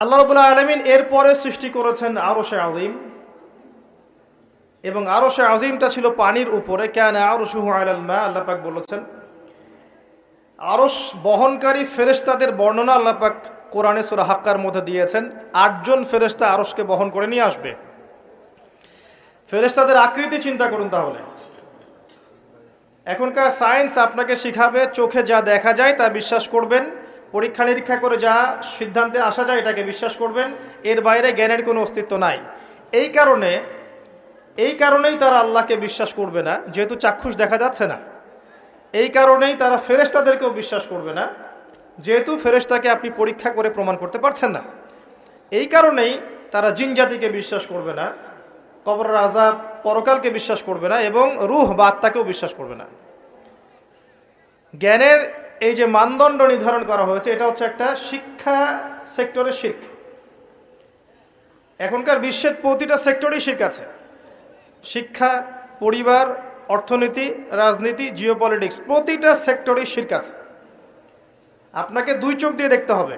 আল্লাহ রবুল্লাহ আলমিন এরপরে সৃষ্টি করেছেন আরও সে আজিম এবং আরও সে আজিমটা ছিল পানির উপরে। কেন আরও সুহ আল্লাহ আল্লাহ পাক বলেছেন। আরস বহনকারী ফেরেশতাদের বর্ণনা আল্লাহ পাক কোরআনে সুরা হাক্কার মধ্যে দিয়েছেন। আটজন ফেরেশতা আরসকে বহন করে নিয়ে আসবে। ফেরেশতাদের আকৃতি চিন্তা করুন তাহলে। এখনকার সায়েন্স আপনাকে শিখাবে, চোখে যা দেখা যায় তা বিশ্বাস করবেন। পরীক্ষা নিরীক্ষা করে যা সিদ্ধান্তে আসা যায় এটাকে বিশ্বাস করবেন, এর বাইরে জ্ঞানের কোনো অস্তিত্ব নাই। এই কারণে, এই কারণেই তারা আল্লাহকে বিশ্বাস করবে না, যেহেতু চাক্ষুষ দেখা যাচ্ছে না। এই কারণেই তারা ফেরেশতাদেরকেও বিশ্বাস করবে না, যেহেতু ফেরেশতাকে আপনি পরীক্ষা করে প্রমাণ করতে পারছেন না। এই কারণেই তারা জিন জাতিকে বিশ্বাস করবে না কবর আজাব পরকালকে বিশ্বাস করবে না এবং রুহ বা আত্মাকেও বিশ্বাস করবে না। জ্ঞানের এই যে মানদণ্ড নির্ধারণ করা হয়েছে, এটা হচ্ছে একটা শিক্ষা সেক্টরের শিখ। এখনকার বিশ্বের প্রতিটা সেক্টরেই শিখ আছে। শিক্ষা, পরিবার, অর্থনীতি, রাজনীতি, জিওপলিটিক্স, প্রতিটা সেক্টরেই শির্ক আছে। আপনাকে দুই চোখ দিয়ে দেখতে হবে,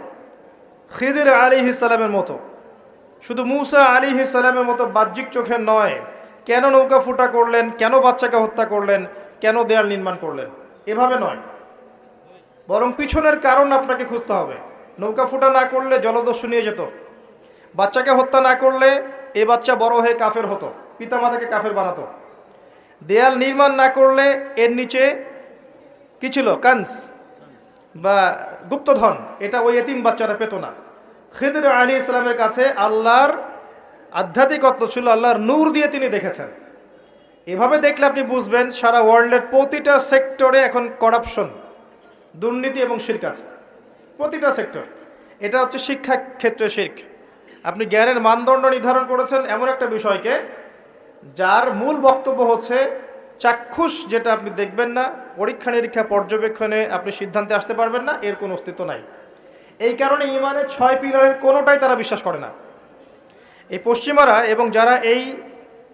খিদির আলী ইসালামের মতো। শুধু মুসা আলী ইসালামের মতো বাহ্যিক চোখের নয়, কেন নৌকা ফুটা করলেন, কেন বাচ্চাকে হত্যা করলেন, কেন দেয়াল নির্মাণ করলেন? এভাবে নয়। বরং পিছনের কারণ আপনাকে খুঁজতে হবে। নৌকা ফুটা না করলে জলদস্যু নিয়ে যেত। বাচ্চাকে হত্যা না করলে এ বাচ্চা বড় হয়ে কাফের হতো, পিতামাতাকে কাফের বানাতো। দেয়াল নির্মাণ না করলে এর নিচে কি ছিল? কান্স বা গুপ্তধন, এটা ওই এতিম বাচ্চারা পেত না। খিদর আলী ইসলামের কাছে আল্লাহর আধ্যাত্মিকত্ব ছিল, আল্লাহর নূর দিয়ে তিনি দেখেছেন। এভাবে দেখলে আপনি বুঝবেন সারা ওয়ার্ল্ডের প্রতিটা সেক্টরে এখন করাপশন দুর্নীতি এবং শির্ক আছে। প্রতিটা সেক্টর এটা হচ্ছে শিক্ষা ক্ষেত্রে শির্ক। আপনি জ্ঞানের মানদণ্ড নির্ধারণ করেছেন এমন একটা বিষয়কে যার মূল বক্তব্য হচ্ছে চাক্ষুষ যেটা আপনি দেখবেন না, পরীক্ষা নিরীক্ষা পর্যবেক্ষণে আপনি সিদ্ধান্তে আসতে পারবেন না, এর কোনো অস্তিত্ব নাই। এই কারণে ইমানের ছয় পিলারের কোনোটাই তারা বিশ্বাস করে না। এই পশ্চিমারা এবং যারা এই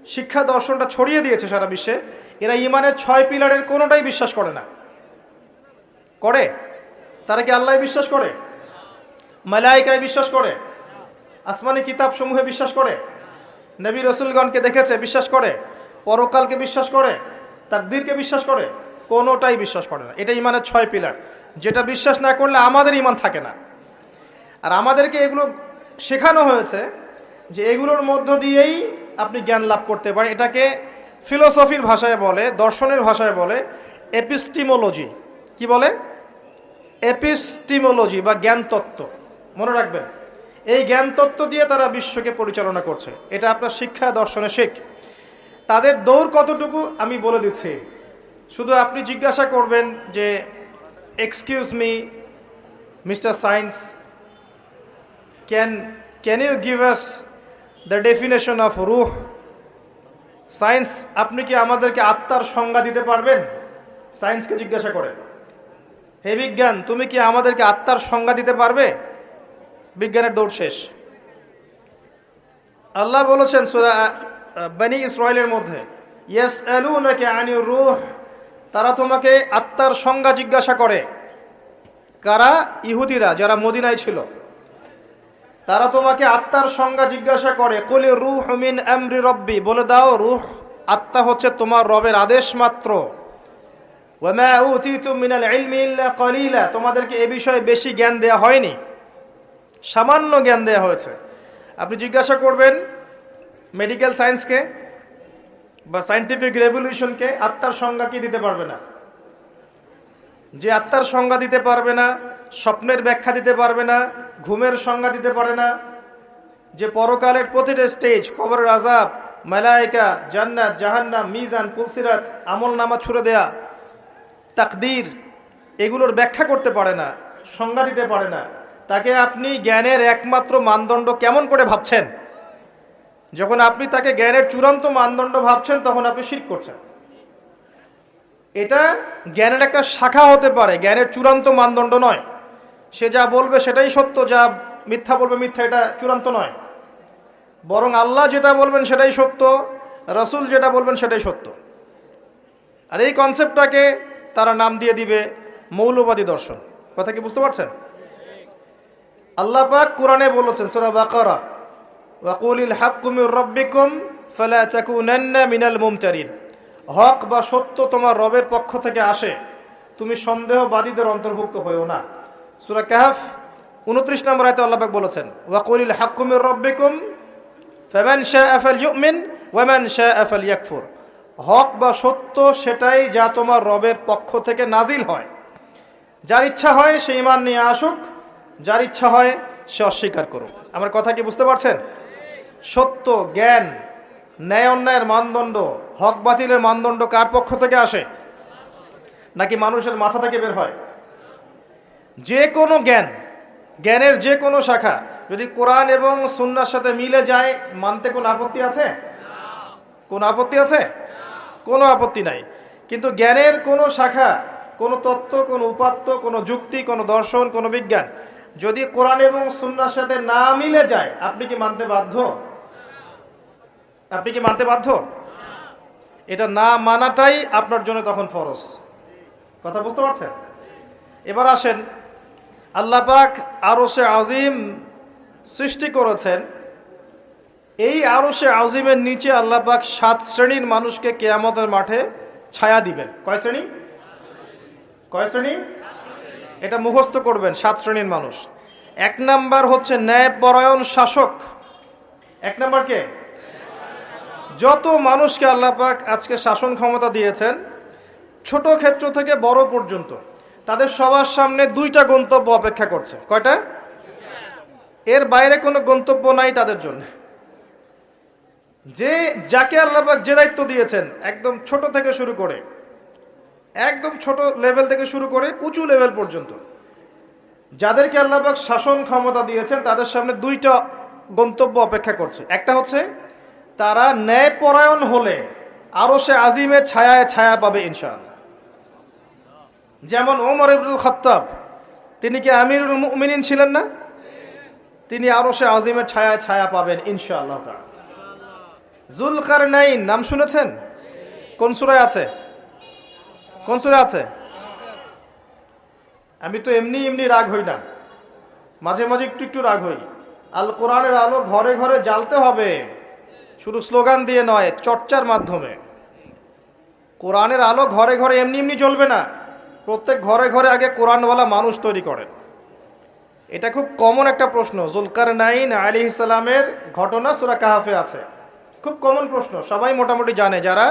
শিক্ষা দর্শনটা ছড়িয়ে দিয়েছে সারা বিশ্বে, এরা ইমানের ছয় পিলারের কোনোটাই বিশ্বাস করে না। করে? তারা কি আল্লাহ বিশ্বাস করে? মালাইকায় বিশ্বাস করে? আসমানি কিতাব সমূহে বিশ্বাস করে? নবী রসুলগণকে দেখেছে, বিশ্বাস করে? পরকালকে বিশ্বাস করে? তাকদিরকে বিশ্বাস করে? কোনোটাই বিশ্বাস করে না। এটা ইমানের ছয় পিলার। যেটা বিশ্বাস না করলে আমাদের ইমান থাকে না। আর আমাদেরকে এগুলো শেখানো হয়েছে যে এগুলোর মধ্য দিয়েই আপনি জ্ঞান লাভ করতে পারেন। এটাকে ফিলোসফির ভাষায় বলে, দর্শনের ভাষায় বলে, এপিস্টিমোলজি। কি বলে? এপিস্টিমোলজি বা জ্ঞান তত্ত্ব। মনে রাখবেন, এই জ্ঞান তত্ত্ব দিয়ে তারা বিশ্বকে পরিচালনা করছে। এটা আপনার শিক্ষা, দর্শনে শেখ। তাদের দৌড় কতটুকু আমি বলে দিচ্ছি। শুধু আপনি জিজ্ঞাসা করবেন যে excuse me mister science can can you give us the definition of রুহ সায়েন্স আপনি কি আমাদেরকে আত্মার সংজ্ঞা দিতে পারবেন? সায়েন্সকে জিজ্ঞাসা করেন হে বিজ্ঞান, তুমি কি আমাদেরকে আত্মার সংজ্ঞা দিতে পারবে? বিজ্ঞানের দৌড় শেষ। আল্লাহ বলেছেন সুরা বানি ইসরায়েলের মধ্যে ইয়েস আলু নাকি আনি রুহ, তারা তোমাকে আত্মার সংজ্ঞা জিজ্ঞাসা করে। কারা? ইহুদিরা, যারা মদিনায় ছিল। তারা তোমাকে আত্মার সংজ্ঞা জিজ্ঞাসা করে, কলি রুহ মিন আমরি রব্বি। বলে দাও, রুহ, আত্মা হচ্ছে তোমার রবের আদেশ মাত্র। ওয়ামা উতিতু মিনাল ইলমি ইল্লা কলিলা। তোমাদেরকে এ বিষয়ে বেশি জ্ঞান দেয়া হয়নি। সামান্য জ্ঞান দেয়া হয়েছে। আপনি জিজ্ঞাসা করবেন মেডিকেল সায়েন্সকে বা সায়েন্টিফিক রেভলিউশনকে আত্মার সংজ্ঞা কি দিতে পারবে না? যে আত্মার সংজ্ঞা দিতে পারবে না, স্বপ্নের ব্যাখ্যা দিতে পারবে না, ঘুমের সংজ্ঞা দিতে পারে না, যে পরকালের প্রতিটা স্টেজ কবরের আজাব মালায়িকা, জান্নাত, জাহান্নাম, মিজান, পুলসিরাত, আমল নামা ছুড়ে দেয়া তাকদির, এগুলোর ব্যাখ্যা করতে পারে না, সংজ্ঞা দিতে পারে না। তাকে আপনি জ্ঞানের একমাত্র মানদণ্ড কেমন করে ভাবছেন? যখন আপনি তাকে জ্ঞানের চূড়ান্ত মানদণ্ড ভাবছেন, তখন আপনি শির করছেন। এটা জ্ঞানের একটা শাখা হতে পারে, জ্ঞানের চূড়ান্ত মানদণ্ড নয়। সে যা বলবে সেটাই সত্য, যা মিথ্যা বলবে মিথ্যা, এটা চূড়ান্ত নয়। বরং আল্লাহ যেটা বলবেন সেটাই সত্য, রসুল যেটা বলবেন সেটাই সত্য। আর এই কনসেপ্টটাকে তারা নাম দিয়ে দিবে মৌলবাদী দর্শন। কথা কি বুঝতে পারছেন? আল্লাহ পাক কোরআনে বলেছেন, সূরা বাকারা, ওয়াকুলিল হাক্কু মির রাব্বিকুম ফালা তাকুনান্না মিনাল মুমতারিন। হক বা সত্য তোমার রবের পক্ষ থেকে আসে, তুমি সন্দেহবাদীদের অন্তর্ভুক্ত হয়েও না। সূরা কাহফ 29 নম্বর আয়াতে আল্লাহ পাক বলেছেন, ওয়াকুলিল হাক্কু মির রাব্বিকুম ফামান শাআ ফালইউমিন ওয়ামান শাআ ফালইয়াকফুর হক বা সত্য সেটাই যা তোমার রবের পক্ষ থেকে নাজিল হয়। যার ইচ্ছা হয় সে ইমান নিয়ে আসুক, যার ইচ্ছা হয় সে অস্বীকার করুক। আমার কথা কি বুঝতে পারছেন? সত্য, জ্ঞান, ন্যায় অন্যায়ের মানদণ্ড, হক বাতিলের মানদণ্ড কার পক্ষ থেকে আসে? নাকি মানুষের মাথা থেকে বের হয়? যে কোনো জ্ঞান, জ্ঞানের যে কোনো শাখা, যদি কোরআন এবং সুন্নার সাথে মিলে যায়, মানতে কোনো আপত্তি আছে? কোন আপত্তি আছে? কোনো আপত্তি নাই। কিন্তু জ্ঞানের কোনো শাখা, কোনো তত্ত্ব, কোনো উপাত্ত, কোনো যুক্তি, কোনো দর্শন, কোনো বিজ্ঞান, যদি কোরআন এবং সুন্নার সাথে না মিলে যায়, আপনি কি মানতে বাধ্য? আপনি কি মানতে বাধ্য? এটা না মানাটাই আপনার জন্য তখন ফরজ। কথা বুঝতে পারছেন? এবার আসেন, আল্লাহ পাক আরও সে আজিম সৃষ্টি করেছেন এই আরও সে আজিমের নিচে আল্লাহ পাক সাত শ্রেণির মানুষকে কেয়ামতের মাঠে ছায়া দিবেন। কয় শ্রেণি? কয় শ্রেণি? এটা মুখস্থ করবেন, সাত শ্রেণির মানুষ। এক নাম্বার হচ্ছে ন্যায়পরায়ণ শাসক। এক নাম্বার কে? যত মানুষকে আল্লাহ পাক আজকে শাসন ক্ষমতা দিয়েছেন, ছোট ক্ষেত্র থেকে বড় পর্যন্ত, তাদের সবার সামনে দুইটা গন্তব্য অপেক্ষা করছে। কয়টা? এর বাইরে কোনো গন্তব্য নাই তাদের জন্য। যে, যাকে আল্লাহবাক যে দায়িত্ব দিয়েছেন, একদম ছোট থেকে শুরু করে, একদম ছোট লেভেল থেকে শুরু করে উঁচু লেভেল পর্যন্ত, যাদেরকে আল্লাহবাক শাসন ক্ষমতা দিয়েছেন, তাদের সামনে দুইটা গন্তব্য অপেক্ষা করছে। একটা হচ্ছে, তারা ন্যায়পরায়ণ হলে আরও সে আজিমের ছায়ায় ছায়া পাবে ইনশাআল্লাহ। যেমন ওমর ইবুল খত্তাব, তিনি কি মুমিনিন ছিলেন না? তিনি আরও সে আজিমের ছায়ায় ছায়া পাবেন ইনশাআল্লাহ তাআলা। জুলকার নাইন নাম শুনেছেন? কোন সুরায় আছে? কোন সুরায় আছে? আমি তো এমনি এমনি রাগ হই না। মাঝে মাঝে একটু একটু রাগ হই। আল কোরআনের আলো ঘরে ঘরে জ্বালতে হবে। শুধু স্লোগান দিয়ে নয়, চর্চার মাধ্যমে। কোরআনের আলো ঘরে ঘরে এমনি এমনি জ্বলবে না। প্রত্যেক ঘরে ঘরে আগে কোরআনওয়ালা মানুষ তৈরি করেন। এটা খুব কমন একটা প্রশ্ন। জুলকার নাইন আলী ইসলামের ঘটনা সুরা কাহাফে আছে। খুব কমন প্রশ্ন, সবাই মোটামুটি জানে যারা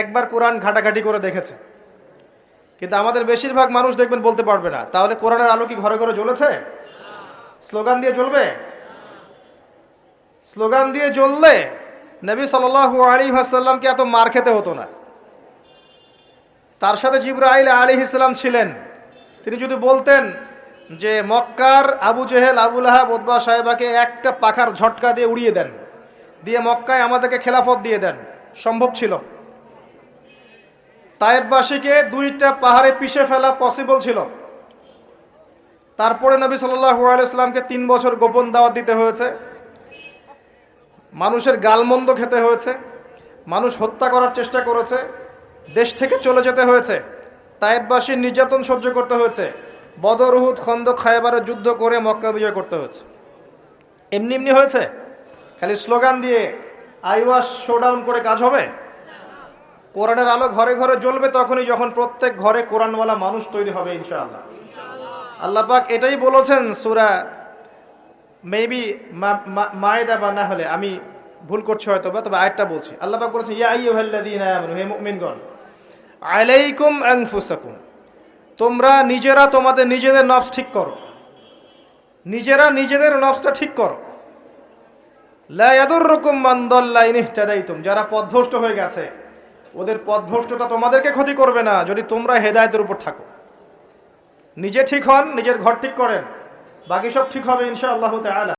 একবার কোরআন ঘাটাঘাটি করে দেখেছে। কিন্তু আমাদের বেশিরভাগ মানুষ দেখবেন বলতে পারবে না, তাহলে কোরআনের আলো কি ঘরে ঘরে জ্বলেছে? স্লোগান দিয়ে জ্বলবে? স্লোগান দিয়ে জ্বললে নবী সাল আলী হাসাল্লামকে এত মার খেতে হতো না। তার সাথে জিব্রাইল আলী ইসলাম ছিলেন। তিনি যদি বলতেন যে মক্কার আবু জেহেল, আবুল আহাব সাহেবাকে একটা পাখার ঝটকা দিয়ে উড়িয়ে দেন দিয়ে মক্কায় আমাদেরকে খেলাফত দিয়ে দেন। সম্ভব ছিল। তায়েববাসীকে দুইটা পাহাড়ে পিষে ফেলা পসিবল ছিল। তারপরে নবী সাল্লাহ আলাইসলামকে তিন বছর গোপন দাওয়াত দিতে হয়েছে। মানুষের গালমন্দ খেতে হয়েছে। মানুষ হত্যা করার চেষ্টা করেছে। দেশ থেকে চলে যেতে হয়েছে। তায়েববাসীর নির্যাতন সহ্য করতে হয়েছে। বদরহুদ খন্দ খায়বারের যুদ্ধ করে মক্কা বিজয় করতে হয়েছে। এমনি এমনি হয়েছে। খালি স্লোগান দিয়ে আইওয়াস শোডাউন করে কাজ হবে? কোরআনের আলো ঘরে ঘরে জ্বলবে তখনই যখন প্রত্যেক ঘরে কোরআনওয়ালা মানুষ তৈরি হবে, ইনশাআল্লাহ। আল্লাহ পাক এটাই বলেছেন সুরা মেবি মায়েদা বা না হলে, আমি ভুল করছি হয়তো বা, তবে আরেকটা বলছি। আল্লাহ পাক বলেছেন, ইয়া আইয়ুহাল্লাযীনা আমানু, হে মুমিনগণ, আলাইকুম আনফুসাকুম, তোমরা নিজেরা তোমাদের নিজেদের নফস ঠিক করো। নিজেরা নিজেদের নফসটা ঠিক করো। যারা পদভষ্ট হয়ে গেছে, ওদের পথভ্রষ্টতা তোমাদেরকে ক্ষতি করবে না যদি তোমরা হেদায়তের উপর থাকো। নিজে ঠিক হন, নিজের ঘর ঠিক করেন, বাকি সব ঠিক হবে ইনশাআল্লাহ তাআলা।